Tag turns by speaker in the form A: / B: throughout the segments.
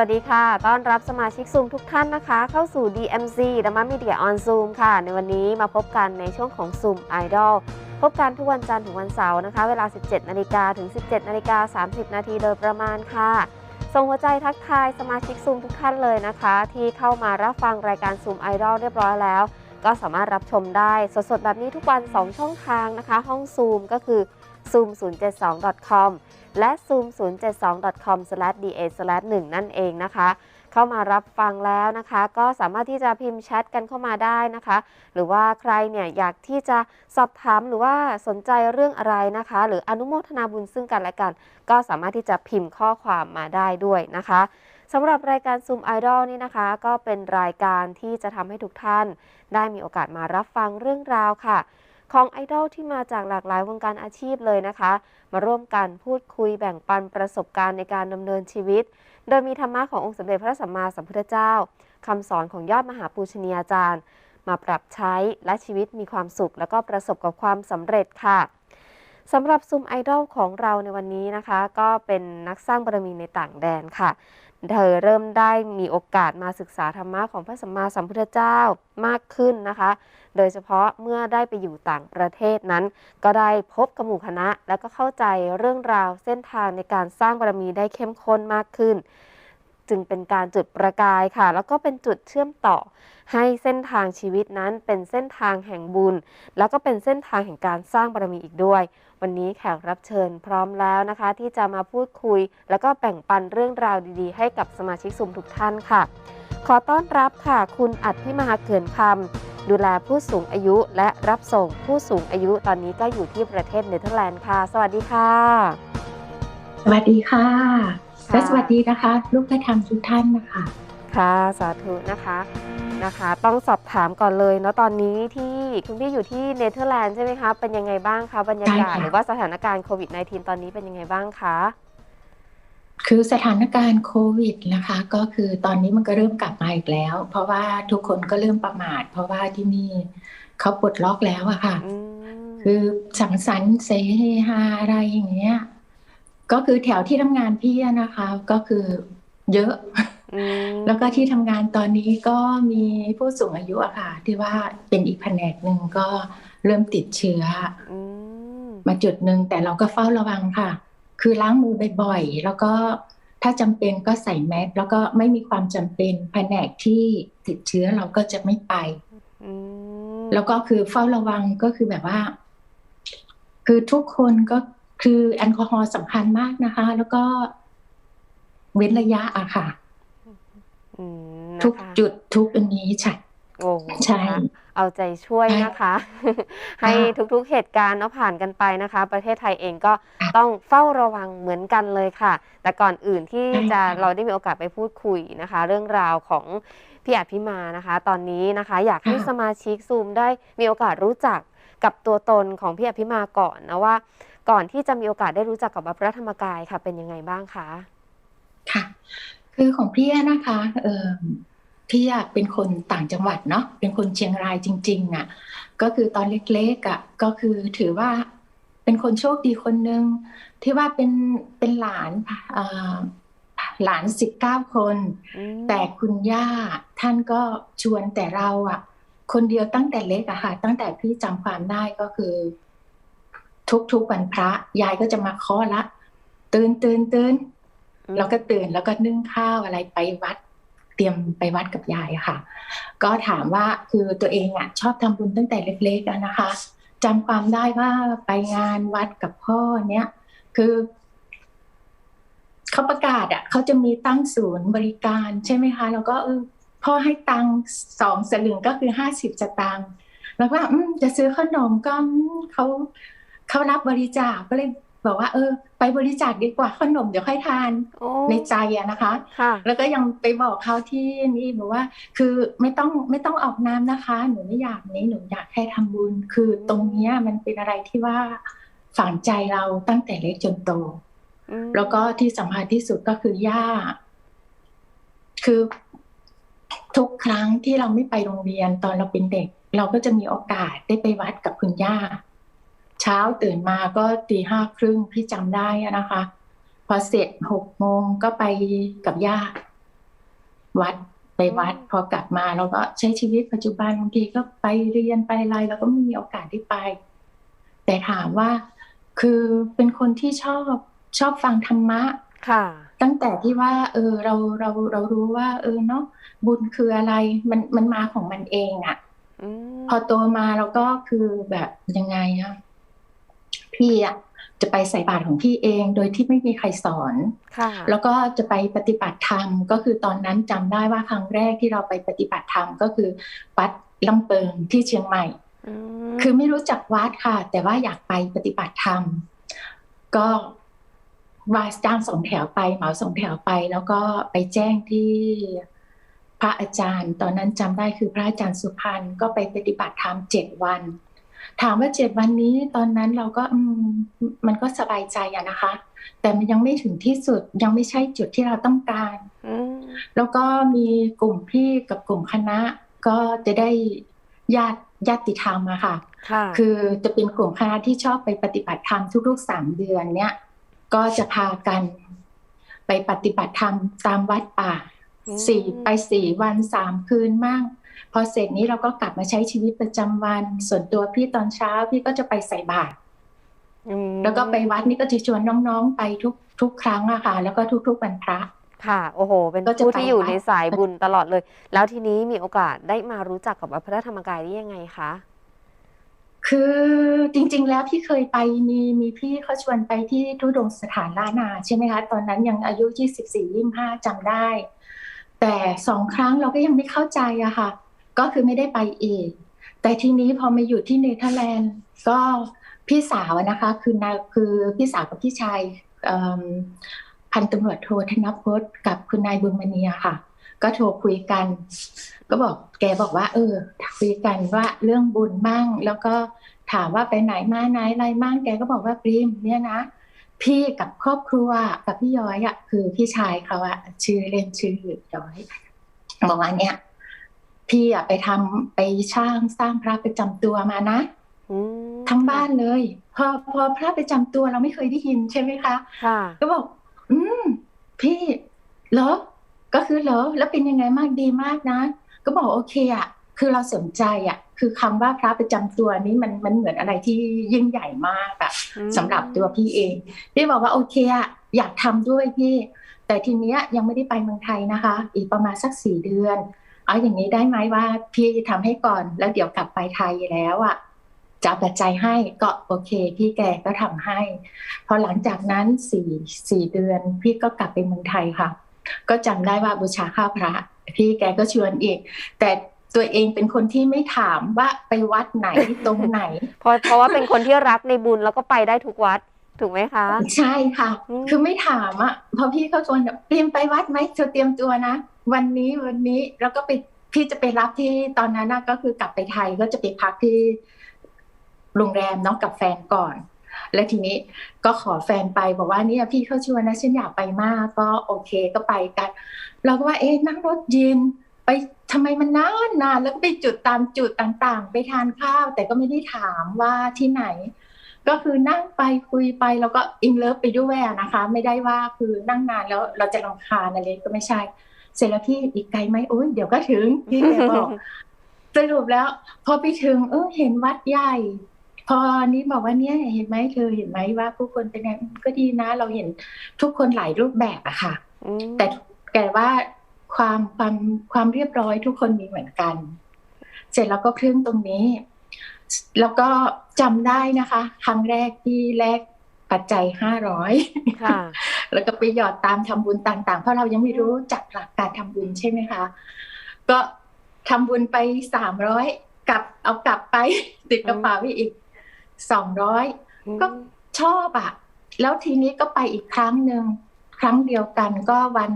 A: สวัสดีค่ะ ต้อนรับสมาชิกซูมทุกท่านนะคะ เข้าสู่ DMC d h a m a Media on Zoom ค่ะ ในวันนี้มาพบกันในช่วงของ Zoom Idol พบกันทุกวันจันทร์ถึงวันเสาร์นะคะ เวลา 17 นาฬิกาถึง 17 นาฬิกา 30 นาทีโดยประมาณค่ะ ส่งหัวใจทักทายสมาชิกซูมทุกท่านเลยนะคะ ที่เข้ามารับฟังรายการซูมไอดอลเรียบร้อยแล้ว ก็สามารถรับชมได้สดๆแบบนี้ทุกวัน 2 ช่องทางนะคะ ห้องซูมก็คือ zoom 0 7 2 com และ zoom 0 7 2 com da 1 นั่นเองนะคะ เข้ามารับฟังแล้วนะคะ ก็สามารถที่จะพิมพ์แชทกันเข้ามาได้นะคะ หรือว่าใครเนี่ยอยากที่จะสอบถามหรือว่าสนใจเรื่องอะไรนะคะ หรืออนุโมทนาบุญซึ่งกันและกัน ก็สามารถที่จะพิมพ์ข้อความมาได้ด้วยนะคะสำหรับรายการ Zoom Idol นี่นะคะ ก็เป็นรายการที่จะทำให้ทุกท่าน ได้มีโอกาสมารับฟังเรื่องราวค่ะ ของไอดอลที่มาจากหลากหลายวงการอาชีพเลยนะคะ มาร่วมกันพูดคุยแบ่งปันประสบการณ์ในการดำเนินชีวิต โดยมีธรรมะขององค์สมเด็จพระสัมมาสัมพุทธเจ้าคำสอนของยอดมหาปูชนียาจารย์ มาปรับใช้และชีวิตมีความสุข แล้วก็ประสบกับความสำเร็จค่ะสำหรับซุมไอดอลของเราในวันนี้นะคะ ก็เป็นนักสร้างบารมีในต่างแดนค่ะ เธอเริ่มได้มีโอกาสมาศึกษาธรรมะของพระสัมมาสัมพุทธเจ้ามากขึ้นนะคะ โดยเฉพาะเมื่อได้ไปอยู่ต่างประเทศนั้น ก็ได้พบกับหมู่คณะ แล้วก็เข้าใจเรื่องราวเส้นทางในการสร้างบารมีได้เข้มข้นมากขึ้น จึงเป็นการจุดประกายค่ะ แล้วก็เป็นจุดเชื่อมต่อ ให้เส้นทางชีวิตนั้นเป็นเส้นทางแห่งบุญ แล้วก็เป็นเส้นทางแห่งการสร้างบารมีอีกด้วย วันนี้แขกรับเชิญพร้อมแล้วนะคะ ที่จะมาพูดคุย แล้วก็แบ่งปันเรื่องราวดีๆ ให้กับสมาชิกซุมทุกท่านค่ะ ขอต้อนรับค่ะ คุณอัดพิมหาเขื่อนคำดูแลผู้สูงอายุและรับส่งผู้สูงอายุตอนนี้ก็อยู่ที่ประเทศเนเธอร์แลนด์ค่ะ สวัสดีค่ะ
B: สวัสดีค่ะ และสวัสดีนะคะ ลูกพระธรรมทุกท่านนะคะ
A: ค่ะสาธุนะคะนะคะ ต้องสอบถามก่อนเลยเนาะตอนนี้ที่คุณพี่อยู่ที่เนเธอร์แลนด์ใช่ไหมคะเป็นยังไงบ้างคะบรรยากาศ
B: ใช่ค่ะ
A: หรือว่าสถานการณ์โควิด -19 ตอนนี้เป็นยังไงบ้างคะ
B: คือสถานการณ์โควิดนะคะ ก็คือตอนนี้มันก็เริ่มกลับมาอีกแล้ว เพราะว่าทุกคนก็เริ่มประมาท เพราะว่าที่นี่เขาปลดล็อกแล้วอะค่ะ
A: อืม
B: คือสังสรรค์เสเฮฮาอะไรอย่างเงี้ย ก็คือแถวที่ทำงานพี่อะนะคะ ก็คือเยอะ
A: อืม
B: แล้วก็ที่ทำงานตอนนี้ก็มีผู้สูงอายุอะค่ะ ที่ว่าเป็นอีกแผนกหนึ่งก็เริ่มติดเชื้อ
A: อืม
B: มาจุดหนึ่งแต่เราก็เฝ้าระวังค่ะ คือล้างมือบ่อยๆแล้วก็ถ้าจำเป็นก็ใส่แมสแล้วก็ไม่มีความจำเป็นแผนกที่ติดเชื้อเราก็จะไม่ไป
A: อืม
B: แล้วก็คือเฝ้าระวังก็คือแบบว่า คือทุกคนก็ คือแอลกอฮอล์สำคัญมากนะคะ แล้วก็เว้นระยะอะค่ะ
A: อืม
B: ทุก
A: นะคะ
B: จุดทุกอันนี้ใช่
A: โอ้โห
B: ใช่
A: นะคะเอาใจช่วยนะคะ ให้ทุกๆเหตุการณ์เนาะผ่านกันไปนะคะ ประเทศไทยเองก็
B: ค่ะ
A: ต้องเฝ้าระวังเหมือนกันเลยค่ะ แต่ก่อนอื่นที่
B: ใช่
A: จะ
B: ค่ะ
A: เราได้มีโอกาสไปพูดคุยนะคะ เรื่องราวของพี่อาจพิมานะคะ ตอนนี้นะคะ อยากให้สมาชิกซูมได้มีโอกาสรู้จักกับตัวตนของพี่อภิมาก่อนนะว่า ก่อนที่จะมีโอกาสได้รู้จักกับวัดพระธรรมกายค่ะเป็นยังไงบ้างคะ
B: ค่ะ คือของพี่อะนะคะเออพี่อะเป็นคนต่างจังหวัดเนาะเป็นคนเชียงรายจริง ๆอะก็คือตอนเล็กๆอะก็คือถือว่าเป็นคนโชคดีคนหนึ่งที่ว่าเป็นเป็นหลานเอ่อหลานสิบเก้าคน
A: อืม
B: แต่คุณย่าท่านก็ชวนแต่เราอะคนเดียวตั้งแต่เล็กอะค่ะ ตั้งแต่พี่จำความได้ก็คือ ทุกๆวันพระ ยายก็จะมาเคาะละ ตื่นตื่นตื่น
A: อืม
B: เราก็ตื่นแล้วก็นึ่งข้าวอะไรไปวัด เตรียมไปวัดกับยายอะค่ะ ก็ถามว่าคือตัวเองอะชอบทำบุญตั้งแต่เล็กๆอะนะคะจำความได้ว่าไปงานวัดกับพ่อเนี้ยคือเขาประกาศอะเขาจะมีตั้งศูนย์บริการใช่ไหมคะ แล้วก็เออพ่อให้ตังค์สองสลึงก็คือห้าสิบสตางค์แล้วก็อืมจะซื้อขนมก็อืมเขา เขารับบริจาคก็เลยบอกว่า เออ ไปบริจาคดีกว่าขนมเดี๋ยวค่อยทาน
A: โอ้
B: ในใจอะนะคะ
A: ค่ะ
B: แล้วก็ยังไปบอกเขาที่นี่บอกว่า คือไม่ต้องไม่ต้องออกน้ำนะคะ หนูไม่อยากนี้หนูอยากแค่ทำบุญ คือตรงเนี้ยมันเป็นอะไรที่ว่าฝังใจเราตั้งแต่เล็กจนโต
A: อืม
B: แล้วก็ที่สำคัญที่สุดก็คือย่า คือทุกครั้งที่เราไม่ไปโรงเรียนตอนเราเป็นเด็ก เราก็จะมีโอกาสได้ไปวัดกับคุณย่า เช้าตื่นมาก็ตีห้าครึ่งพี่จำได้อะนะคะ พอเสร็จหกโมงก็ไปกับย่าวัดไปวัดพอกลับมาเราก็ใช้ชีวิตปัจจุบันบางทีก็ไปเรียนไปอะไรเราก็ไม่มีโอกาสได้ไป แต่ถามว่าคือเป็นคนที่ชอบชอบฟังธรรมะ
A: ค่ะ
B: ตั้งแต่ที่ว่า เออเราเราเรารู้ว่า เออเนาะบุญคืออะไรมันมันมาของมันเองอะ
A: อืม
B: พอโตมาเราก็คือแบบยังไงอะ พี่อะจะไปใส่บาตรของพี่เอง โดยที่ไม่มีใครสอน
A: ค่ะ
B: แล้วก็จะไปปฏิบัติธรรมก็คือตอนนั้นจำได้ว่าครั้งแรกที่เราไปปฏิบัติธรรมก็คือวัดลำเปิงที่เชียงใหม่
A: อืม
B: คือไม่รู้จักวัดค่ะ แต่ว่าอยากไปปฏิบัติธรรม ก็ว่าจ้างสองแถวไป เหมาสองแถวไป แล้วก็ไปแจ้งที่พระอาจารย์ ตอนนั้นจำได้คือพระอาจารย์สุพรรณก็ไปปฏิบัติธรรมเจ็ดวัน ถามว่าเจ็ดวันนี้ตอนนั้นเราก็อืมมันก็สบายใจอะนะคะ แต่มันยังไม่ถึงที่สุดยังไม่ใช่จุดที่เราต้องการ
A: อืม
B: แล้วก็มีกลุ่มพี่กับกลุ่มคณะ ก็จะได้ญาติญาติธรรมอะค่ะ
A: ค่ะ
B: คือจะเป็นกลุ่มคณะที่ชอบไปปฏิบัติธรรมทุกๆสามเดือนเนี่ยก็จะพากันไปปฏิบัติธรรมตามวัดป่า
A: อืม
B: สี่ไปสี่วันสามคืนมั่ง พอเสร็จนี้เราก็กลับมาใช้ชีวิตประจำวัน ส่วนตัวพี่ตอนเช้าพี่ก็จะไปใส่บาตร
A: อืม
B: แล้วก็ไปวัดนี่ก็จะชวนน้องๆไปทุกทุกครั้งอะค่ะ แล้วก็ทุกๆวันพระ
A: ค่ะ โอ้โห เป็น
B: ก็จะ
A: ผู้
B: ไป
A: ที่อยู่
B: วัด
A: ในสายบุญตลอดเลย แล้วทีนี้มีโอกาสได้มารู้จักกับวัดพระธรรมกายได้ยังไงคะ
B: คือจริง ๆ แล้วพี่เคยไปมีมีพี่เขาชวนไปที่ทุดงค์สถานล้านนาใช่ไหมคะ ตอนนั้นยังอายุยี่สิบสี่ยี่ห้าจำได้ แต่สองครั้งเราก็ยังไม่เข้าใจอะค่ะ ก็คือไม่ได้ไปอีก แต่ทีนี้พอมาอยู่ที่เนเธอร์แลนด์ก็พี่สาวนะคะคือนาคือพี่สาวกับพี่ชายพันตำรวจโทธนพจน์กับคุณนายบุญมณีค่ะ ก็โทรคุยกัน ก็บอกแกบอกว่า เออ คุยกันว่าเรื่องบุญมั่ง แล้วก็ถามว่าไปไหนมาไหนอะไรมั่งแกก็บอกว่าปริมเนี่ยนะพี่กับครอบครัวกับพี่ย้อยอะคือพี่ชายเขาอะชื่อเล่นชื่อย้อยบอกว่าเนี่ย พี่อะไปทำไปช่างสร้างพระประจำตัวมานะ
A: อืม
B: ทั้งบ้านเลยพอพอพระประจำตัวเราไม่เคยได้ยินใช่ไหมคะ
A: ค่ะ
B: ก็บอก อืม พี่เหรอก็คือเหรอแล้วเป็นยังไงมากดีมากนะ ก็บอกโอเคอะคือเราสนใจอะ คือคำว่าพระประจำตัวนี้มันมันเหมือนอะไรที่ยิ่งใหญ่มากอะ
A: อืม
B: สำหรับตัวพี่เองพี่บอกว่าโอเคอะอยากทำด้วยพี่ แต่ทีเนี้ยยังไม่ได้ไปเมืองไทยนะคะ อีกประมาณสักสี่เดือน เอาอย่างนี้ได้ไหมว่า พี่จะทำให้ก่อนแล้วเดี๋ยวกลับไปไทยแล้วอะจะเอาปัจจัยให้ก็โอเค พี่แกก็ทำให้ พอหลังจากนั้นสี่สี่เดือน พี่ก็กลับไปเมืองไทยค่ะ ก็จำได้ว่าบูชาข้าวพระ พี่แกก็ชวนอีก แต่ตัวเองเป็นคนที่ไม่ถามว่าไปวัดไหนตรงไหน
A: เพราะเพราะว่าเป็นคนที่รักในบุญแล้วก็ไปได้ทุกวัดถูกไหมคะ
B: ใช่ค่ะ
A: อืม
B: คือไม่ถามอะพอพี่เขาชวนแบบเตรียมไปวัดไหมเธอเตรียมตัวนะ วันนี้วันนี้แล้วก็ไปพี่จะไปรับที่ตอนนั้นน่ะก็คือกลับไปไทยก็จะไปพักที่โรงแรมน้องกับแฟนก่อน แล้วทีนี้ก็ขอแฟนไปบอกว่าเนี่ยพี่เขาชวนนะฉันอยากไปมากก็โอเคก็ไปกัน เราก็ว่าเอ๊ะนั่งรถเย็นไปทำไมมันนานนานแล้วก็ไปจุดตามจุดต่างๆ ไปทานข้าว แต่ก็ไม่ได้ถามว่าที่ไหน ก็คือนั่งไปคุยไปแล้วก็อินเลิฟไปด้วยนะคะ ไม่ได้ว่าคือนั่งนานแล้วเราจะรำคาญอะไรก็ไม่ใช่ เสร็จแล้วพี่อีกไกลไหมโอ้ยเดี๋ยวก็ถึงพี่แกบอกสรุปแล้ว พอไปถึง เออเห็นวัดใหญ่ พอนี้บอกว่าเนี่ยเห็นไหมเธอเห็นไหมว่าผู้คนเป็นไงก็ดีนะ เราเห็นทุกคนหลายรูปแบบอะค่ะ
A: อืม
B: แต่แต่ว่าความความความเรียบร้อยทุกคนมีเหมือนกัน เสร็จแล้วก็เครื่องตรงนี้ แล้วก็จำได้นะคะ ครั้งแรกที่แลกปัจจัยห้าร้อย
A: ค่ะ
B: แล้วก็ไปหยอดตามทำบุญต่างๆ เพราะเรายังไม่รู้จักหลักการทำบุญใช่ไหมคะ ก็ทำบุญไปสามร้อยกลับเอากลับไปติดกระเป๋าไปอีกสองร้อยก็ชอบอะแล้วทีนี้ก็ไปอีกครั้งหนึ่งครั้งเดียวกันก็วัน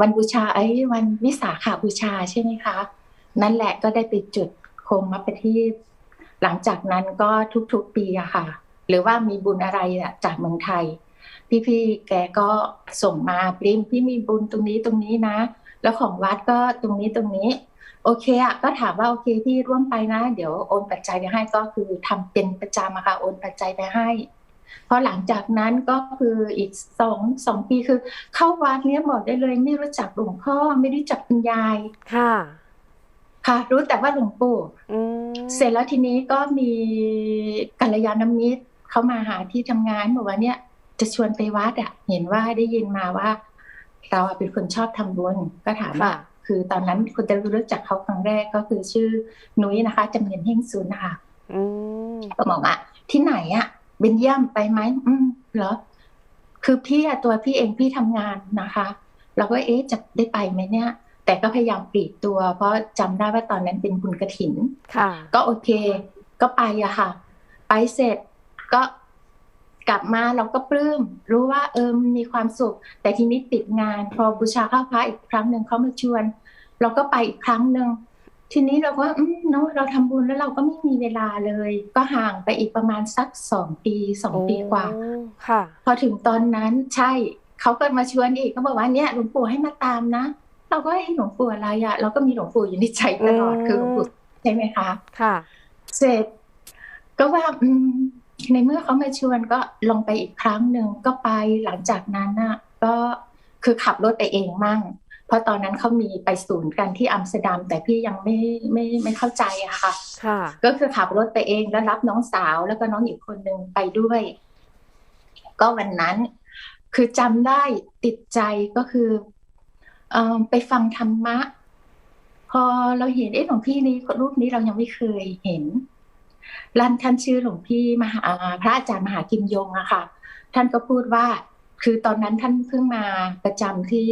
B: วันบูชาไอ้วันวิสาขาบูชาใช่ไหมคะ นั่นแหละก็ได้ไปจุดโคมมัปทีปหลังจากนั้นก็ทุกๆปีอะค่ะ หรือว่ามีบุญอะไรอะจากเมืองไทย พี่ๆแกก็ส่งมาปริมพี่มีบุญตรงนี้ตรงนี้นะ แล้วของวัดก็ตรงนี้ตรงนี้ โอเคอะก็ถามว่าโอเคพี่ร่วมไปนะ เดี๋ยวโอนปัจจัยไปให้ก็คือทำเป็นประจำอะค่ะโอนปัจจัยไปให้พอหลังจากนั้นก็คืออีกสองสองปีคือ เข้าวัดเนี้ยบอกได้เลย ไม่รู้จักหลวงพ่อไม่รู้จักคุณยาย
A: ค่ะ
B: ค่ะ รู้แต่ว่าหลวงปู่
A: อืม
B: เสร็จแล้วทีนี้ก็มีกัลยาณมิตรเขามาหาที่ทำงานบอกว่าเนี่ย จะชวนไปวัดอะ เห็นว่าได้ยินมาว่า เราอะเป็นคนชอบทำบุญก็ถามว่า
A: ค่ะ
B: คือตอนนั้นคุณจะรู้จักเขาครั้งแรกก็คือชื่อนุ้ยนะคะจำเนียนเฮงซุนนะคะ
A: อืม
B: ก็บอกว่าที่ไหนอะเบนเยี่ยมไปไหมอืมเหรอคือพี่อะตัวพี่เองพี่ทำงานนะคะเราก็เอ๊ะจะได้ไปไหมเนี่ย แต่ก็พยายามปลีกตัว เพราะจำได้ว่าตอนนั้นเป็นบุญกระถิน
A: ค่ะ
B: ก็โอเค ก็ไปอะค่ะ ไปเสร็จก็ กลับมาเราก็ปลื้มรู้ว่าเออมันมีความสุข แต่ทีนี้ติดงาน พอบูชาข้าวพระอีกครั้งหนึ่งเขามาชวน เราก็ไปอีกครั้งหนึ่งทีนี้เราก็อืมเนาะเราทำบุญแล้วเราก็ไม่มีเวลาเลย ก็ห่างไปอีกประมาณสักสองปีสองปีกว่า
A: โอ้ค่ะ
B: พอถึงตอนนั้นใช่เขาก็มาชวนอีกเขาบอกว่าเนี่ยหลวงปู่ให้มาตามนะ เราก็เอ้หลวงปู่อะไรอะเราก็มีหลวงปู่อยู่ในใจตลอด
A: อืม
B: คือหลวงปู่ใช่ไหมคะ
A: ค่ะ
B: เสร็จก็ว่าอืม ในเมื่อเขามาชวนก็ลงไปอีกครั้งหนึ่งก็ไปหลังจากนั้นน่ะก็คือขับรถไปเองมั่ง เพราะตอนนั้นเขามีไปศูนย์กันที่อัมสเตอร์ดัม แต่พี่ยังไม่ไม่ไม่เข้าใจอะค่ะ
A: ค่ะ
B: ก็คือขับรถไปเองแล้วรับน้องสาวแล้วก็น้องอีกคนหนึ่งไปด้วย ก็วันนั้น คือจำได้ติดใจก็คือเออไปฟังธรรมะ พอเราเห็นเอ๊ะหลวงพี่นี้รูปนี้เรายังไม่เคยเห็น รันท่านชื่อหลวงพี่มหาพระอาจารย์มหากิมยงอะค่ะ ท่านก็พูดว่า คือตอนนั้นท่านเพิ่งมาประจำที่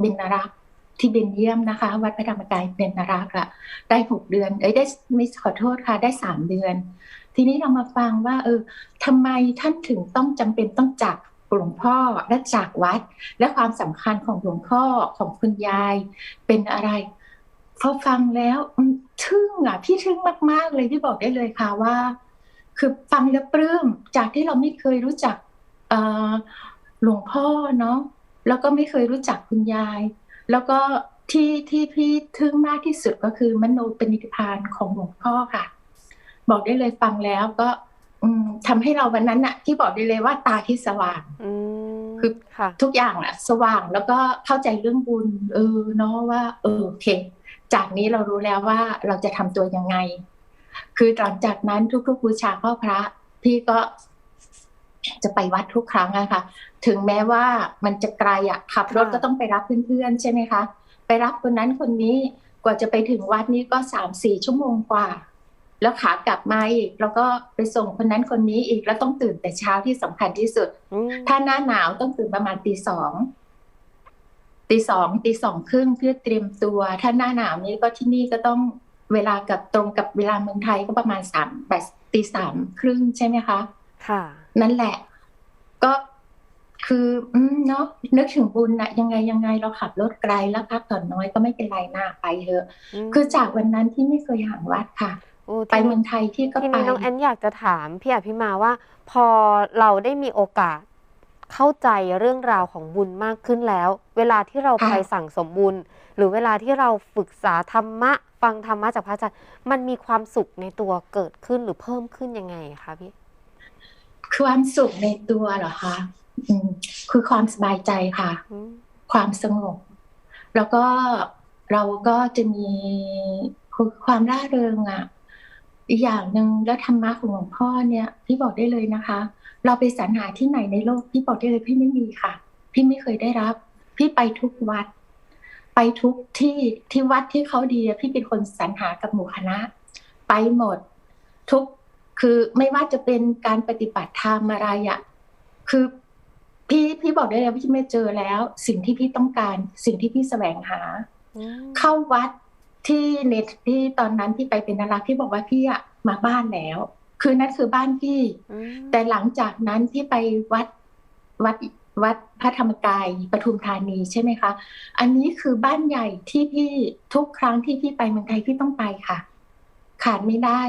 B: เบนนารักษ์ที่เบนเยียมนะคะ วัดพระธรรมกายเบนนารักษ์อะได้หกเดือน เอ้ยได้ไม่ขอโทษค่ะ ได้สามเดือน ทีนี้เรามาฟังว่า เออทำไมท่านถึงต้องจำเป็นต้องจากหลวงพ่อและจากวัด และความสำคัญของหลวงพ่อของคุณยายเป็นอะไร พอฟังแล้วอืมทึ่งอะ พี่ทึ่งมาก ๆ เลยที่บอกได้เลยค่ะว่า คือฟังแล้วปลื้มจากที่เราไม่เคยรู้จักเอ่อหลวงพ่อเนาะแล้วก็ไม่เคยรู้จักคุณยาย แล้วก็ที่ที่พี่ทึ่งมากที่สุดก็คือมโนปณิธานของหลวงพ่อค่ะ บอกได้เลยฟังแล้วก็อืมทำให้เราวันนั้นอะที่บอกได้เลยว่าตาที่สว่าง
A: อืม
B: คือ
A: ค่ะ
B: ทุกอย่างอะสว่างแล้วก็เข้าใจเรื่องบุญ เออเนาะว่า เออโอเค จากนี้เรารู้แล้วว่าเราจะทำตัวยังไง คือหลังจากนั้นทุกๆบูชาข้าพระ พี่ก็จะไปวัดทุกครั้งอะค่ะ ถึงแม้ว่ามันจะไกลอะขับรถ
A: ค่ะ
B: ก็ต้องไปรับเพื่อนๆใช่ไหมคะ ไปรับคนนั้นคนนี้กว่าจะไปถึงวัดนี้ก็สามสี่ชั่วโมงกว่า แล้วขากลับมาอีก แล้วก็ไปส่งคนนั้นคนนี้อีกแล้วต้องตื่นแต่เช้าที่สำคัญที่สุด
A: อืม
B: ถ้าหน้าหนาวต้องตื่นประมาณตีสอง ตีสองตีสองครึ่งเพื่อเตรียมตัว ถ้าหน้าหนาวนี้ก็ที่นี่ก็ต้องเวลากับตรงกับเวลาเมืองไทยก็ประมาณสามแบบตีสามครึ่งใช่ไหมคะ
A: ค่ะ
B: นั่นแหละ ก็คืออืมเนาะนึกถึงบุญนะยังไงยังไงเราขับรถไกลแล้วพักผ่อนน้อยก็ไม่เป็นไรหน้าไปเถอะ
A: ม
B: คือจากวันนั้นที่ไม่เคยห่างวัดค่ะ
A: โอ้
B: ไป
A: ที
B: เมืองไทยที่ก็
A: ที
B: ไป
A: นี้น้องแอนอยากจะถามพี่อภิมาว่า พอเราได้มีโอกาส เข้าใจเรื่องราวของบุญมากขึ้นแล้ว เวลาที่เราไปสั่งสมบุญ หรือเวลาที่เราฝึกษาธรรมะ ฟังธรรมะจากพระอาจารย์มันมีความสุขในตัวเกิดขึ้นหรือเพิ่มขึ้นยังไงคะพี่
B: ความสุขในตัวเหรอคะอืมคือความสบายใจค่ะ
A: อืม
B: ความสงบ แล้วก็เราก็จะมีคือความร่าเริงอะ อีกอย่างหนึ่งแล้วธรรมะของหลวงพ่อเนี่ยพี่บอกได้เลยนะคะ เราไปสรรหาที่ไหนในโลกพี่บอกได้เลยพี่ไม่มีค่ะ พี่ไม่เคยได้รับ พี่ไปทุกวัด ไปทุกที่ที่วัดที่เขาดีอะพี่เป็นคนสรรหากับหมู่คณะ ไปหมด ทุกคือไม่ว่าจะเป็นการปฏิบัติธรรมอะไรอะคือพี่พี่บอกได้เลยว่าพี่ไม่เจอแล้ว สิ่งที่พี่ต้องการ สิ่งที่พี่แสวงหา
A: อืม
B: เข้าวัด ที่เน็ตที่ตอนนั้นที่ไปเป็นนารักษ์พี่บอกว่าพี่อะมาบ้านแล้ว คือนั่นคือบ้านพี่
A: อืม
B: แต่หลังจากนั้นที่ไปวัดวัดวัดพระธรรมกายปทุมธานีใช่ไหมคะ อันนี้คือบ้านใหญ่ที่พี่ทุกครั้งที่พี่ไปเมืองไทยพี่ต้องไปค่ะ ขาดไม่ได้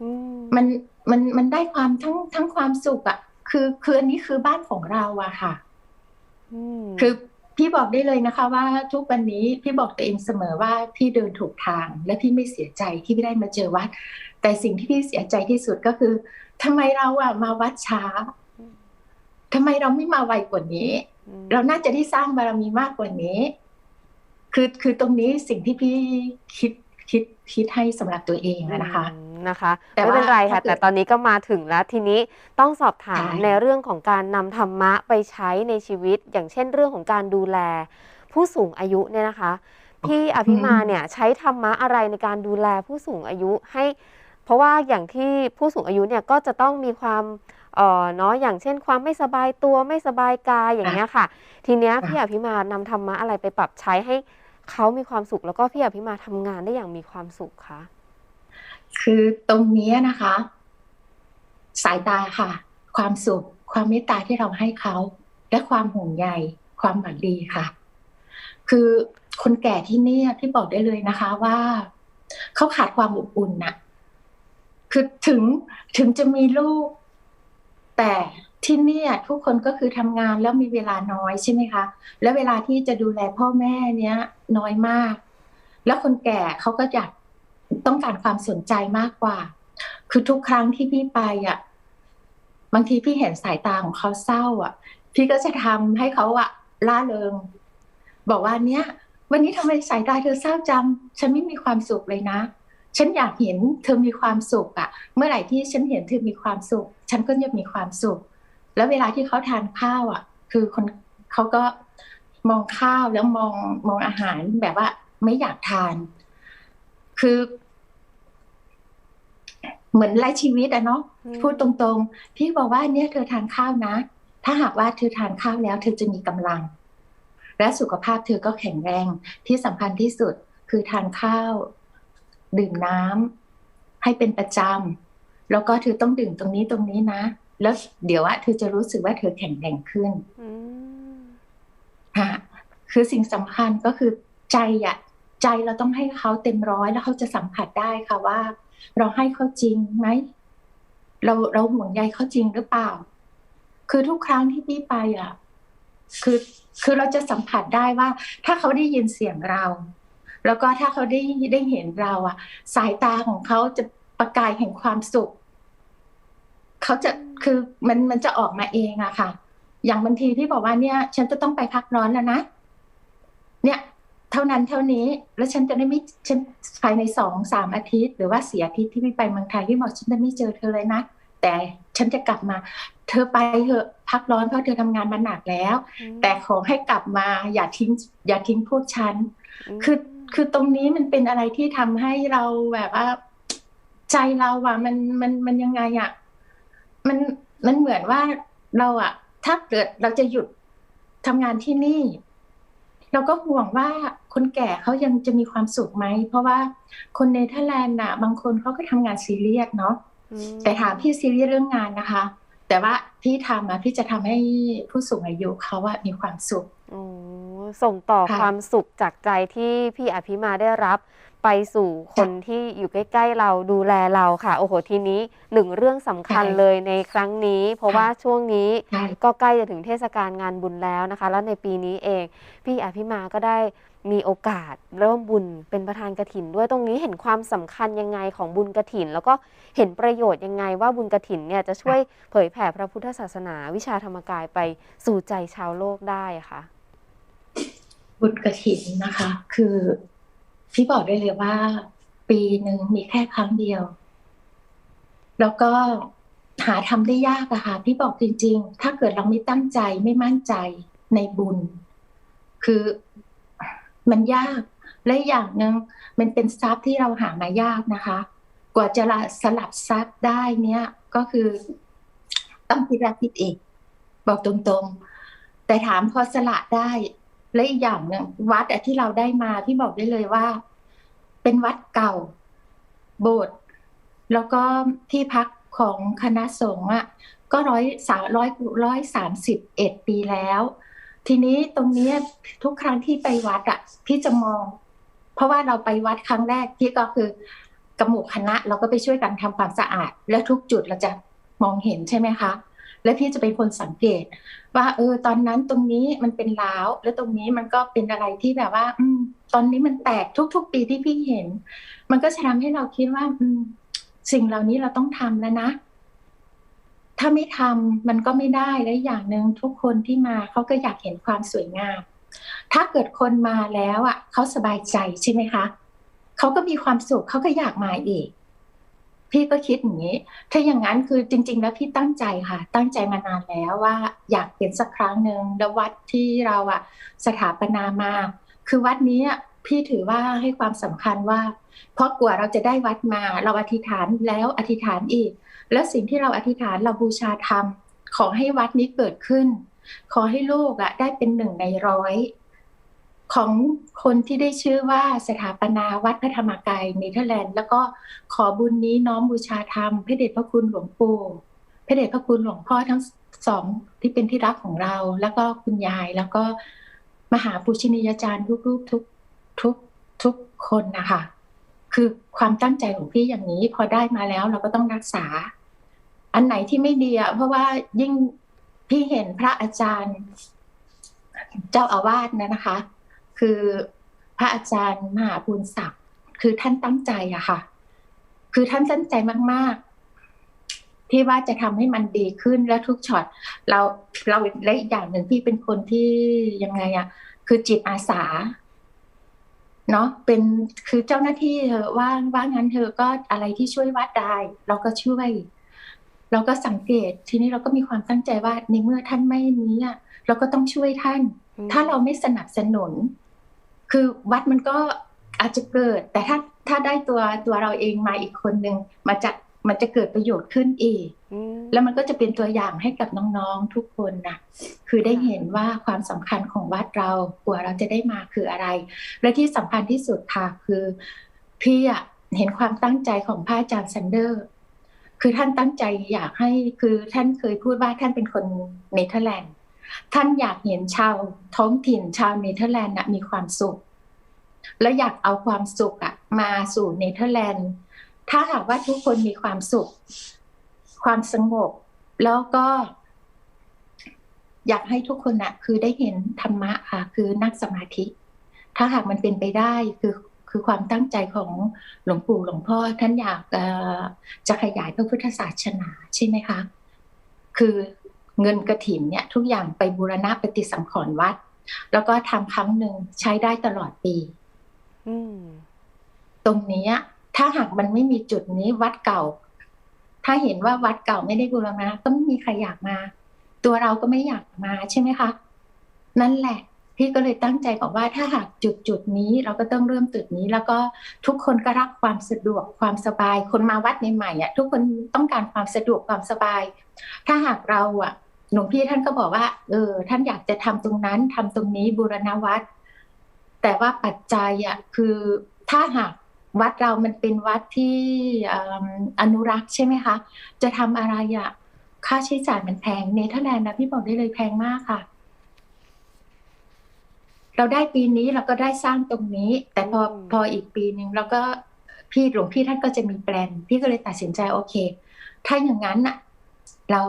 A: อืม
B: มันมันมันได้ความทั้งทั้งความสุขอะคือคืออันนี้คือบ้านของเราอะค่ะ
A: อืม
B: คือ พี่บอกได้เลยนะคะว่าทุกวันนี้พี่บอกตัวเองเสมอว่าพี่เดินถูกทาง และพี่ไม่เสียใจที่พี่ได้มาเจอวัด แต่สิ่งที่พี่เสียใจที่สุดก็คือทำไมเราอะมาวัดช้าทำไมเราไม่มาไวกว่านี้
A: อืม
B: เราน่าจะได้สร้างบารมีมากกว่านี้ คือคือตรงนี้สิ่งที่พี่คิดคิดคิดให้สำหรับตัวเองอะนะคะ
A: อืม นะคะ
B: แต่
A: ไม่เป็น
B: ว่า
A: ไรค่ะ
B: ถ้าเกิด
A: แต่ตอนนี้ก็มาถึงแล้วทีนี้ต้องสอบถาม
B: ใช่
A: ในเรื่องของการนำธรรมะไปใช้ในชีวิต อย่างเช่นเรื่องของการดูแล ผู้สูงอายุเนี่ยนะคะพี่อภิมาเนี่ยใช้ธรรมะอะไรในการดูแลผู้สูงอายุให้ เพราะว่าอย่างที่ผู้สูงอายุเนี่ยก็จะต้องมีความเอ่อเนาะอย่างเช่นความไม่สบายตัวไม่สบายกายอย่างเงี้ยค่ะ ทีเนี้ย
B: ค่ะ
A: พี่อภิมานำธรรมะอะไรไปปรับใช้ให้เขามีความสุขแล้วก็พี่อภิมาทำงานได้อย่างมีความสุขคะ
B: คือตรงนี้นะคะ สายตาค่ะ ความสุข ความเมตตาที่เราให้เขา และความห่วงใยความหวังดีค่ะ คือคนแก่ที่นี่พี่บอกได้เลยนะคะว่าเขาขาดความอบอุ่นน่ะ คือถึงถึงจะมีลูก แต่ที่นี่ทุกคนก็คือทำงานแล้วมีเวลาน้อยใช่ไหมคะ แล้วเวลาที่จะดูแลพ่อแม่เนี้ย น้อยมาก แล้วคนแก่เขาก็อยาก ต้องการความสนใจมากกว่า คือทุกครั้งที่พี่ไปอะบางทีพี่เห็นสายตาของเขาเศร้า อะ พี่ก็จะทำให้เขาอะล่าเริง บอกว่าเนี้ยวันนี้ทำไมสายตาเธอเศร้าจัง ฉันไม่มีความสุขเลยนะ ฉันอยากเห็นเธอมีความสุขอะเมื่อไหร่ที่ฉันเห็นเธอมีความสุข ฉันก็จะมีความสุข แล้วเวลาที่เขาทานข้าวอะคือคนเขาก็มองข้าวแล้วมองมองอาหารแบบว่าไม่อยากทาน คือ เหมือนไร้ชีวิตอะเนาะ
A: อืม
B: พูดตรงๆ พี่บอกว่าเนี่ยเธอทานข้าวนะ ถ้าหากว่าเธอทานข้าวแล้ว เธอจะมีกำลัง และสุขภาพเธอก็แข็งแรงที่สำคัญที่สุดคือทานข้าว ดื่มน้ำให้เป็นประจำแล้วก็เธอต้องดื่มตรงนี้ตรงนี้นะ แล้วเดี๋ยวอะเธอจะรู้สึกว่าเธอแข็งแรงขึ้น
A: อืม
B: ฮะคือสิ่งสำคัญก็คือใจอะใจเราต้องให้เขาเต็มร้อยแล้วเขาจะสัมผัสได้ค่ะว่า เราให้เขาจริงไหมเราเราห่วงใยเขาจริงหรือเปล่า คือทุกครั้งที่พี่ไปอะ คือคือเราจะสัมผัสได้ว่า ถ้าเขาได้ยินเสียงเรา แล้วก็ถ้าเขาได้ได้เห็นเราอะ สายตาของเขาจะประกายแห่งความสุขเขาจะคือมันมันจะออกมาเองอะค่ะ อย่างบางทีที่บอกว่าเนี่ย ฉันจะต้องไปพักร้อนแล้วนะเนี่ย เท่านั้นเท่านี้แล้วฉันจะได้ไม่ฉันภายในสองสามอาทิตย์ หรือว่าสี่อาทิตย์ที่พี่ไปเมืองไทยพี่บอกฉันจะไม่เจอเธอเลยนะ แต่ฉันจะกลับมา เธอไปเถอะพักร้อนเพราะเธอทำงานมาหนักแล้ว แต่ขอให้กลับมาอย่าทิ้ง อย่าทิ้งพวกฉันคือคือตรงนี้มันเป็นอะไรที่ทำให้เราแบบว่า ใจเราอะมันมันมันยังไงอะมันมันเหมือนว่าเราอะถ้าเกิดเราจะหยุดทำงานที่นี่ เราก็ห่วงว่า คนแก่เขายังจะมีความสุขไหม เพราะว่าคนเนเธอร์แลนด์น่ะ บางคนเขาก็ทำงานซีเรียสเนาะ
A: อืม
B: แต่ถามพี่ซีเรียสเรื่องงานนะคะ แต่ว่าพี่ทำอะพี่จะทำให้ผู้สูงอายุเขาอะมีความสุข
A: โอ้ส่งต่อ
B: ค่ะ
A: ความสุขจากใจที่พี่อภิมาได้รับ ไปสู่คนที่อยู่ใกล้ ๆ เราดูแลเราค่ะ โอ้โหทีนี้หนึ่งเรื่องสำคัญ
B: ใช่
A: เลยในครั้งนี้ เพราะ
B: ค่ะ
A: ว่าช่วงนี้
B: ใช่
A: ก็ใกล้จะถึงเทศกาลงานบุญแล้วนะคะ แล้วในปีนี้เอง พี่อภิมาก็ได้ มีโอกาสเริ่มบุญเป็นประธานกระถิน ด้วยตรงนี้เห็นความสำคัญยังไงของบุญกระถิน แล้วก็เห็นประโยชน์ยังไงว่าบุญกระถินเนี่ยจะช่วยเผยแผ่พระพุทธศาสนา วิชาธรรมกายไปสู่ใจชาวโลกได้อะค่ะ
B: บุญกระถินนะคะ คือพี่บอกได้เลยว่า ปีหนึ่งมีแค่ครั้งเดียว แล้วก็หาทำได้ยากอะค่ะพี่บอกจริง ๆ ถ้าเกิดเราไม่ตั้งใจไม่มั่นใจในบุญ คือ มันยาก และอย่างหนึ่งมันเป็นทรัพย์ที่เราหามายากนะคะ กว่าจะละสลับทรัพย์ได้เนี่ยก็คือต้องพิจารณาคิดเองบอกตรงๆ แต่ถามพอสละได้ และอีกอย่างหนึ่งวัดที่เราได้มาพี่บอกได้เลยว่า เป็นวัดเก่า โบสถ์แล้วก็ที่พักของคณะสงฆ์อะก็ร้อยสามร้อยร้อยสามสิบเอ็ดปีแล้ว ทีนี้ตรงนี้ทุกครั้งที่ไปวัดอะ พี่จะมอง เพราะว่าเราไปวัดครั้งแรกพี่ก็คือกหมู่คณะ เราก็ไปช่วยกันทำความสะอาด แล้วทุกจุดเราจะมองเห็นใช่ไหมคะ และพี่จะเป็นคนสังเกต ว่า เออ ตอนนั้นตรงนี้มันเป็นล้าวแล้วตรงนี้มันก็เป็นอะไรที่แบบว่า อืม ตอนนี้มันแตกทุก ๆ ปีที่พี่เห็น มันก็จะทำให้เราคิดว่า อืม สิ่งเหล่านี้เราต้องทำแล้วนะ ถ้าไม่ทำมันก็ไม่ได้และอย่างหนึ่งทุกคนที่มาเขาก็อยากเห็นความสวยงาม ถ้าเกิดคนมาแล้วอะเขาสบายใจใช่ไหมคะเขาก็มีความสุขเขาก็อยากมาอีก พี่ก็คิดอย่างนี้ ถ้าอย่างนั้นคือจริง ๆ แล้วพี่ตั้งใจค่ะ ตั้งใจมานานแล้วว่า อยากเป็นสักครั้งหนึ่งแล้ววัดที่เราอะสถาปนามาคือวัดนี้พี่ถือว่าให้ความสำคัญว่า เพราะกว่าเราจะได้วัดมาเราอธิษฐานแล้วอธิษฐานอีก แล้วสิ่งที่เราอธิษฐานเราบูชาธรรม ขอให้วัดนี้เกิดขึ้น ขอให้ลูกอะได้เป็นหนึ่งในร้อยของคนที่ได้ชื่อว่าสถาปนาวัดพระธรรมกายเนเธอร์แลนด์ แล้วก็ขอบุญนี้น้อมบูชาธรรมพระเดชพระคุณหลวงปู่พระเดชพระคุณหลวงพ่อทั้งสองที่เป็นที่รักของเรา แล้วก็คุณยายแล้วก็มหาปุชนียาจารย์ทุกๆทุกทุกทุกคนนะคะคือความตั้งใจของพี่อย่างนี้พอได้มาแล้วเราก็ต้องรักษา อันไหนที่ไม่ดีอะเพราะว่ายิ่งพี่เห็นพระอาจารย์ เจ้าอาวาสนะนะคะ คือพระอาจารย์มหาบุญศักดิ์คือท่านตั้งใจอะค่ะ คือท่านตั้งใจมาก ๆ ที่ว่าจะทำให้มันดีขึ้นและทุกช็อตเราเราและอีกอย่างหนึ่งพี่เป็นคนที่ยังไงอะคือจิตอาสาเนาะเป็นคือเจ้าหน้าที่เธอว่าว่างั้นเธอก็อะไรที่ช่วยวัดได้ เราก็ช่วย เราก็สังเกตทีนี้เราก็มีความตั้งใจว่าในเมื่อท่านไม่นี้อะเราก็ต้องช่วยท่าน
A: อืม
B: ถ้าเราไม่สนับสนุน คือวัดมันก็อาจจะเกิด แต่ถ้าถ้าได้ตัวตัวเราเองมาอีกคนหนึ่งมาจะมันจะเกิดประโยชน์ขึ้นอีก
A: อืม
B: แล้วมันก็จะเป็นตัวอย่างให้กับน้องๆทุกคนนะคือได้เห็นว่าความสำคัญของวัดเรากว่าเราจะได้มาคืออะไร และที่สำคัญที่สุดค่ะคือพี่อะเห็นความตั้งใจของพระอาจารย์ซันเดอร์ คือท่านตั้งใจอยากให้คือท่านเคยพูดว่าท่านเป็นคนเนเธอร์แลนด์ ท่านอยากเห็นชาวท้องถิ่นชาวเนเธอร์แลนด์น่ะมีความสุข และอยากเอาความสุขอะมาสู่เนเธอร์แลนด์ ถ้าหากว่าทุกคนมีความสุข ความสงบ แล้วก็ อยากให้ทุกคนน่ะคือได้เห็นธรรมะค่ะ คือนั่งสมาธิ ถ้าหากมันเป็นไปได้คือ คือความตั้งใจของหลวงปู่หลวงพ่อท่านอยากเอ่อจะขยายพระพุทธศาสนาใช่ไหมคะ คือเงินกระถินเนี่ยทุกอย่างไปบูรณะปฏิสังขรณ์วัด แล้วก็ทำครั้งหนึ่งใช้ได้ตลอดปี
A: อืม
B: ตรงนี้อะถ้าหากมันไม่มีจุดนี้วัดเก่า ถ้าเห็นว่าวัดเก่าไม่ได้บูรณะก็ไม่มีใครอยากมา ตัวเราก็ไม่อยากมาใช่ไหมคะ นั่นแหละ พี่ก็เลยตั้งใจบอกว่าถ้าหากจุดจุดนี้เราก็ต้องเริ่มจุดนี้ แล้วก็ทุกคนก็รักความสะดวกความสบาย คนมาวัดใหม่ๆอะทุกคนต้องการความสะดวกความสบาย ถ้าหากเราอะหลวงพี่ท่านก็บอกว่าเออท่านอยากจะทำตรงนั้นทำตรงนี้บูรณวัดแต่ว่าปัจจัยอะคือถ้าหากวัดเรามันเป็นวัดที่ออนุรักษ์ใช่ไหมคะ จะทำอะไรอะค่าใช้จ่ายมันแพงเนเธอร์แลนด์นะพี่บอกได้เลยแพงมากค่ะ เราได้ปีนี้เราก็ได้สร้างตรงนี้ แต่พอ
A: อืม
B: พออีกปีหนึ่งเราก็พี่หลวงพี่ท่านก็จะมีแปลน พี่ก็เลยตัดสินใจโอเค ถ้าอย่างนั้นน่ะ เรา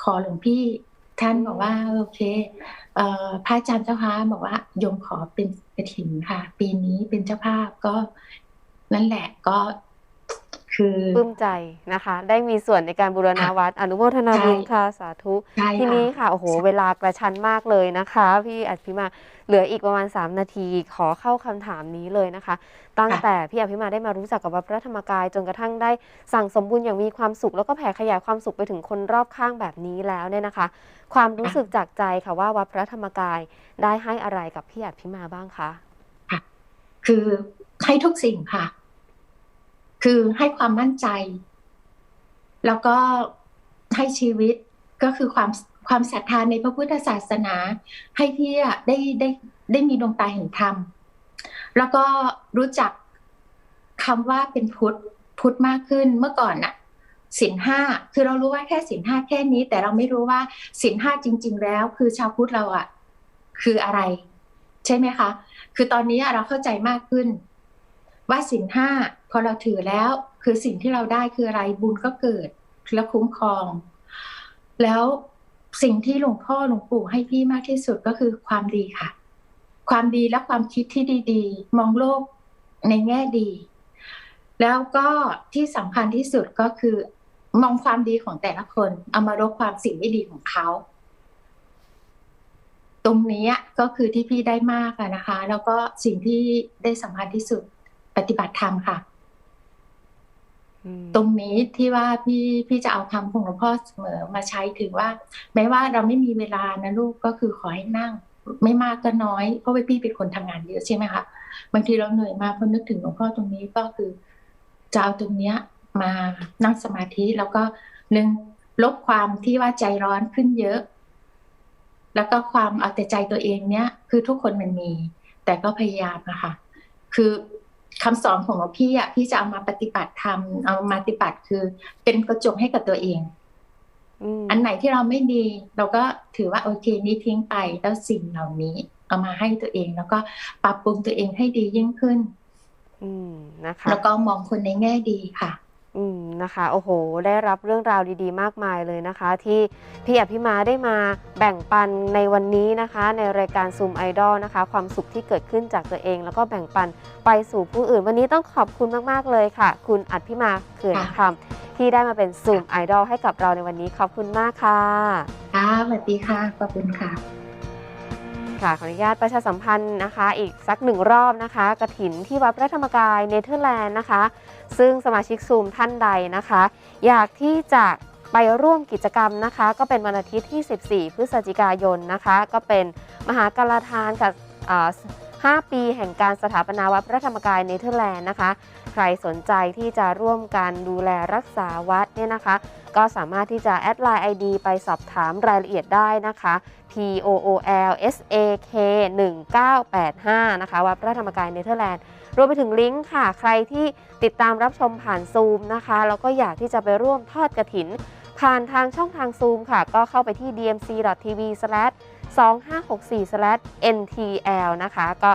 B: ขอหลวงพี่ท่านบอกว่าโอเคเอ่อพระอาจารย์เจ้าค่ะบอกว่าโยมขอเป็นกระถิ่นค่ะ ปีนี้เป็นเจ้าภาพก็นั่นแหละก็ คือ
A: ปลื้มใจนะคะ ได้มีส่วนในการบูรณาวัดอนุโมทนาบุญ
B: ใช่
A: ค่ะสาธุ
B: ใช่
A: ที
B: ค่ะ
A: นี้ค่ะโอ้โห
B: ใช่
A: เวลากระชั้นมากเลยนะคะ พี่อภิมาเหลืออีกประมาณ 3 นาทีขอเข้าคำถามนี้เลยนะคะ ตั้งแต่พี่อภิมาได้มารู้จักกับวัดพระธรรมกาย จนกระทั่งได้สั่งสมบุญอย่างมีความสุข แล้วก็แผ่ขยายความสุขไปถึงคนรอบข้างแบบนี้แล้วเนี่ยนะคะ ความรู้สึกจากใจค่ะว่าวัดพระธรรมกายได้ให้อะไรกับพี่อภิมาบ้างคะ
B: คือให้ทุกสิ่งค่ะ คือให้ความมั่นใจ แล้วก็ให้ชีวิตก็คือความความศรัทธาในพระพุทธศาสนา ให้พี่อะได้ได้ได้มีดวงตาเห็นธรรม แล้วก็รู้จักคำว่าเป็นพุทธพุทธมากขึ้นเมื่อก่อนน่ะสินห้าคือเรารู้ว่าแค่สินห้าแค่นี้ แต่เราไม่รู้ว่าสินห้าจริง ๆ แล้ว คือชาวพุทธเราอะคืออะไร ใช่ไหมคะ คือตอนนี้เราเข้าใจมากขึ้น ว่าสินห้า พอเราถือแล้วคือสิ่งที่เราได้คืออะไรบุญก็เกิดและคุ้มครอง แล้วสิ่งที่หลวงพ่อหลวงปู่ให้พี่มากที่สุดก็คือความดีค่ะ ความดีและความคิดที่ดีๆ มองโลกในแง่ดี แล้วก็ที่สำคัญที่สุดก็คือ มองความดีของแต่ละคนเอามาลบความสิ่งไม่ดีของเขาตรงนี้ก็คือที่พี่ได้มากนะคะ แล้วก็สิ่งที่ได้สำคัญที่สุดปฏิบัติธรรมค่ะ ตรงนี้ที่ว่าพี่พี่จะเอาคำของหลวงพ่อเสมอมาใช้ถึงว่า แม้ว่าเราไม่มีเวลานะลูกก็คือขอให้นั่ง ไม่มากก็น้อยเพราะว่าพี่เป็นคนทำงานเยอะใช่ไหมคะบางทีเราเหนื่อยมากพอนึกถึงหลวงพ่อตรงนี้ก็คือจะเอาตรงเนี้ยมานั่งสมาธิแล้วก็หนึ่งลบความที่ว่าใจร้อนขึ้นเยอะ แล้วก็ความเอาแต่ใจตัวเองเนี้ยคือทุกคนมันมี แต่ก็พยายามนะคะคือ คำสอนของหลวงพี่อะพี่จะเอามาปฏิบัติธรรมเอามาปฏิบัติคือ เป็นกระจกให้กับตัวเอง
A: อืม
B: อันไหนที่เราไม่ดี เราก็ถือว่าโอเคนี้ทิ้งไปแล้วสิ่งเหล่านี้ เอามาให้ตัวเอง แล้วก็ปรับปรุงตัวเองให้ดียิ่งขึ้น
A: อืมนะคะ
B: แล้วก็มองคนในแง่ดีค่ะ
A: อืมนะคะโอ้โห ได้รับเรื่องราวดีๆ มากมายเลยนะคะ ที่พี่อภิมาได้มาแบ่งปันในวันนี้นะคะ ในรายการซูมไอดอลนะคะ ความสุขที่เกิดขึ้นจากตัวเอง แล้วก็แบ่งปันไปสู่ผู้อื่น วันนี้ต้องขอบคุณมากๆเลยค่ะ คุณอัดพิมาเขื่อนคำที่ได้มาเป็นซูมไอดอลให้กับเราในวันนี้ขอบคุณมากค่ะ
B: ค่ะสวัสดีค่ะขอบคุณค่ะ
A: ค่ะขออนุญาตประชาสัมพันธ์นะคะ อีกสักหนึ่งรอบนะคะกระถินที่วัดพระธรรมกายเนเธอร์แลนด์นะคะ ซึ่งสมาชิกซูมท่านใดนะคะ อยากที่จะไปร่วมกิจกรรมนะคะ ก็เป็นวันอาทิตย์ที่ 14 พฤศจิกายนนะคะ ก็เป็นมหากาลาทานกับอ่า5ปีแห่งการสถาปนาวัดพระธรรมกายเนเธอร์แลนด์นะคะ ใครสนใจที่จะร่วมกันดูแลรักษาวัดเนี่ยนะคะ ก็สามารถที่จะแอดไลน์ ID ไปสอบถามรายละเอียดได้นะคะ P O O L S A K 1985นะคะวัดพระธรรมกายเนเธอร์แลนด์ รวมไปถึงลิงก์ค่ะ ใครที่ติดตามรับชมผ่านซูมนะคะแล้วก็อยากที่จะไปร่วมทอดกระถิน ผ่านทางช่องทางซูมค่ะ ก็เข้าไปที่ dmc.tv/2564/ntl นะคะ ก็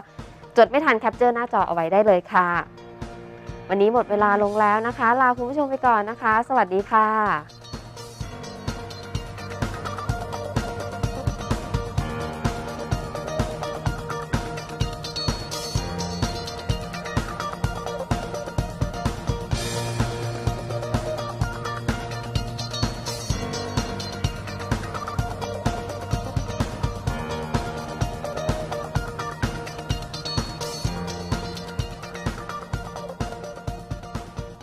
A: จดไม่ทันแคปเจอร์หน้าจอเอาไว้ได้เลยค่ะ วันนี้หมดเวลาลงแล้วนะคะ ลาคุณผู้ชมไปก่อนนะคะ สวัสดีค่ะ